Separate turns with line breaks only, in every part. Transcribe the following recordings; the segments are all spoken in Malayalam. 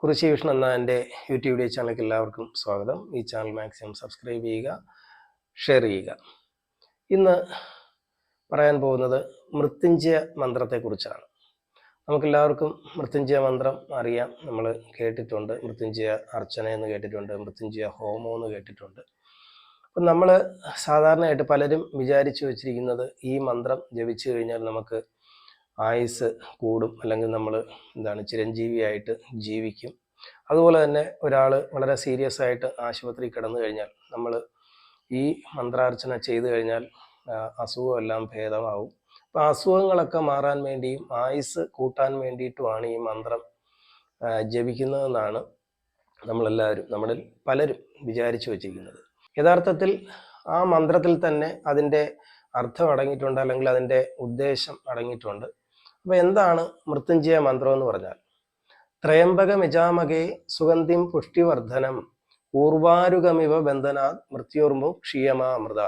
കുറിശി വിഷ്ണു എന്ന എന്റെ യൂട്യൂബ് വീഡിയോ ചാനലിലേക്ക് എല്ലാവർക്കും സ്വാഗതം. ഈ ചാനൽ മാക്സിമം സബ്സ്ക്രൈബ് ചെയ്യുക ഷെയർ ചെയ്യുക. ഇന്ന് പറയാൻ പോകുന്നത് മൃത്യുഞ്ജയ മന്ത്രത്തെക്കുറിച്ചാണ്. നമുക്കെല്ലാവർക്കും മൃത്യുഞ്ജയ മന്ത്രം അറിയാം. നമ്മൾ കേട്ടിട്ടുണ്ട്. മൃത്യുഞ്ജയ അർച്ചന എന്ന് കേട്ടിട്ടുണ്ട്. മൃത്യുഞ്ജയ ഹോമം എന്ന് കേട്ടിട്ടുണ്ട്. അപ്പം നമ്മൾ സാധാരണയായിട്ട് പലരും വിചാരിച്ചു വച്ചിരിക്കുന്നത് ഈ മന്ത്രം ജപിച്ചു കഴിഞ്ഞാൽ നമുക്ക് ആയുസ് കൂടും അല്ലെങ്കിൽ നമ്മൾ എന്താണ് ചിരഞ്ജീവിയായിട്ട് ജീവിക്കും. അതുപോലെ തന്നെ ഒരാൾ വളരെ സീരിയസ് ആയിട്ട് ആശുപത്രി കിടന്നു കഴിഞ്ഞാൽ നമ്മൾ ഈ മന്ത്രാർച്ചന ചെയ്തു കഴിഞ്ഞാൽ അസുഖമെല്ലാം ഭേദമാവും. അപ്പം അസുഖങ്ങളൊക്കെ മാറാൻ വേണ്ടിയും ആയുസ് കൂട്ടാൻ വേണ്ടിയിട്ടുമാണ് ഈ മന്ത്രം ജപിക്കുന്നതെന്നാണ് നമ്മളെല്ലാവരും നമ്മളിൽ പലരും വിചാരിച്ചു വച്ചിരിക്കുന്നത്. യഥാർത്ഥത്തിൽ ആ മന്ത്രത്തിൽ തന്നെ അതിന്റെ അർത്ഥം അടങ്ങിയിട്ടുണ്ട് അല്ലെങ്കിൽ അതിന്റെ ഉദ്ദേശം അടങ്ങിയിട്ടുണ്ട്. അപ്പോൾ എന്താണ് മൃത്യുഞ്ജയ മന്ത്രം എന്ന് പറഞ്ഞാൽ? ത്രയംബക മിജാമകേ സുഗന്ധിം പുഷ്ടിവർദ്ധനം പൂർവാരുഗമിവ ബന്ധനാത് മൃത്യോർമു ക്ഷീയമാമൃത.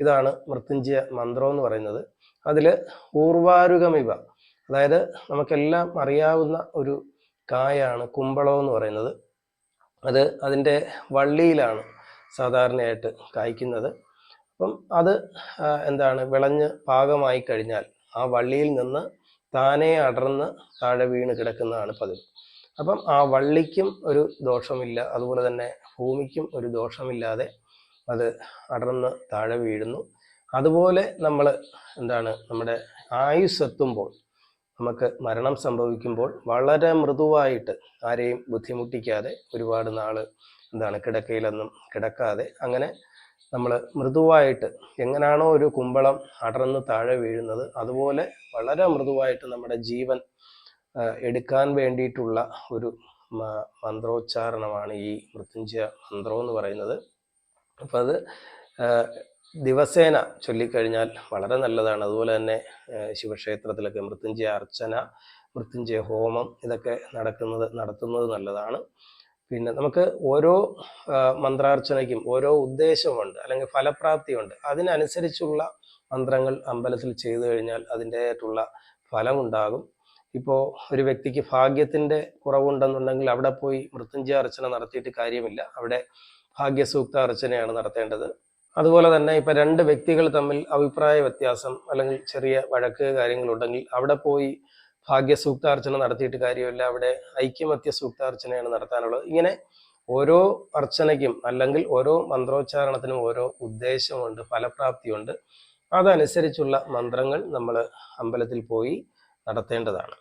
ഇതാണ് മൃത്യുഞ്ജയ മന്ത്രം എന്ന് പറയുന്നത്. അതിൽ പൂർവാരുഗമിവ അതായത് നമുക്കെല്ലാം അറിയാവുന്ന ഒരു കായാണ് കുമ്പളം എന്ന് പറയുന്നത്. അത് അതിന്റെ വള്ളിയിലാണ് സാധാരണയായിട്ട് കായ്ക്കുന്നത്. അപ്പം അത് എന്താണ് വിളഞ്ഞ് പാകമായി കഴിഞ്ഞാൽ ആ വള്ളിയിൽ നിന്ന് താനേ അടർന്ന് താഴെ വീണ് കിടക്കുന്നതാണ് പതിവ്. അപ്പം ആ വള്ളിക്കും ഒരു ദോഷമില്ല അതുപോലെ തന്നെ ഭൂമിക്കും ഒരു ദോഷമില്ലാതെ അത് അടർന്ന് താഴെ വീഴുന്നു. അതുപോലെ നമ്മൾ എന്താണ് നമ്മുടെ ആയുസ് എത്തുമ്പോൾ നമുക്ക് മരണം സംഭവിക്കുമ്പോൾ വളരെ മൃദുവായിട്ട് ആരെയും ബുദ്ധിമുട്ടിക്കാതെ ഒരുപാട് നാൾ എന്താണ് കിടക്കയിലൊന്നും കിടക്കാതെ അങ്ങനെ നമ്മൾ മൃദുവായിട്ട് എങ്ങനെയാണോ ഒരു കുമ്പളം അടർന്ന് താഴെ വീഴുന്നത് അതുപോലെ വളരെ മൃദുവായിട്ട് നമ്മുടെ ജീവൻ എടുക്കാൻ വേണ്ടിയിട്ടുള്ള ഒരു മന്ത്രോച്ചാരണമാണ് ഈ മൃത്യുഞ്ജയ മന്ത്രം എന്ന് പറയുന്നത്. അപ്പം അത് ദിവസേന ചൊല്ലിക്കഴിഞ്ഞാൽ വളരെ നല്ലതാണ്. അതുപോലെ തന്നെ ശിവക്ഷേത്രത്തിലൊക്കെ മൃത്യുഞ്ജയ അർച്ചന മൃത്യുഞ്ജയ ഹോമം ഇതൊക്കെ നടക്കുന്നത് നടത്തുന്നത് നല്ലതാണ്. പിന്നെ നമുക്ക് ഓരോ മന്ത്രാർച്ചനയ്ക്കും ഓരോ ഉദ്ദേശമുണ്ട് അല്ലെങ്കിൽ ഫലപ്രാപ്തിയുണ്ട്. അതിനനുസരിച്ചുള്ള മന്ത്രങ്ങൾ അമ്പലത്തിൽ ചെയ്തു കഴിഞ്ഞാൽ അതിന്റെതായിട്ടുള്ള ഫലമുണ്ടാകും. ഇപ്പോൾ ഒരു വ്യക്തിക്ക് ഭാഗ്യത്തിന്റെ കുറവുണ്ടെന്നുണ്ടെങ്കിൽ അവിടെ പോയി മൃത്യുഞ്ജയ അർച്ചന നടത്തിയിട്ട് കാര്യമില്ല. അവിടെ ഭാഗ്യസൂക്ത അർച്ചനയാണ് നടത്തേണ്ടത്. അതുപോലെ തന്നെ ഇപ്പം രണ്ട് വ്യക്തികൾ തമ്മിൽ അഭിപ്രായ വ്യത്യാസം അല്ലെങ്കിൽ ചെറിയ വഴക്ക് കാര്യങ്ങളുണ്ടെങ്കിൽ അവിടെ പോയി ഭാഗ്യസൂക്താർച്ചന നടത്തിയിട്ട് കാര്യമില്ല. അവിടെ ഐക്യമത്യ സൂക്താർച്ചനയാണ് നടത്താനുള്ളത്. ഇങ്ങനെ ഓരോ അർച്ചനയ്ക്കും അല്ലെങ്കിൽ ഓരോ മന്ത്രോച്ചാരണത്തിനും ഓരോ ഉദ്ദേശമുണ്ട് ഫലപ്രാപ്തിയുണ്ട്. അതനുസരിച്ചുള്ള മന്ത്രങ്ങൾ നമ്മൾ അമ്പലത്തിൽ പോയി നടത്തേണ്ടതാണ്.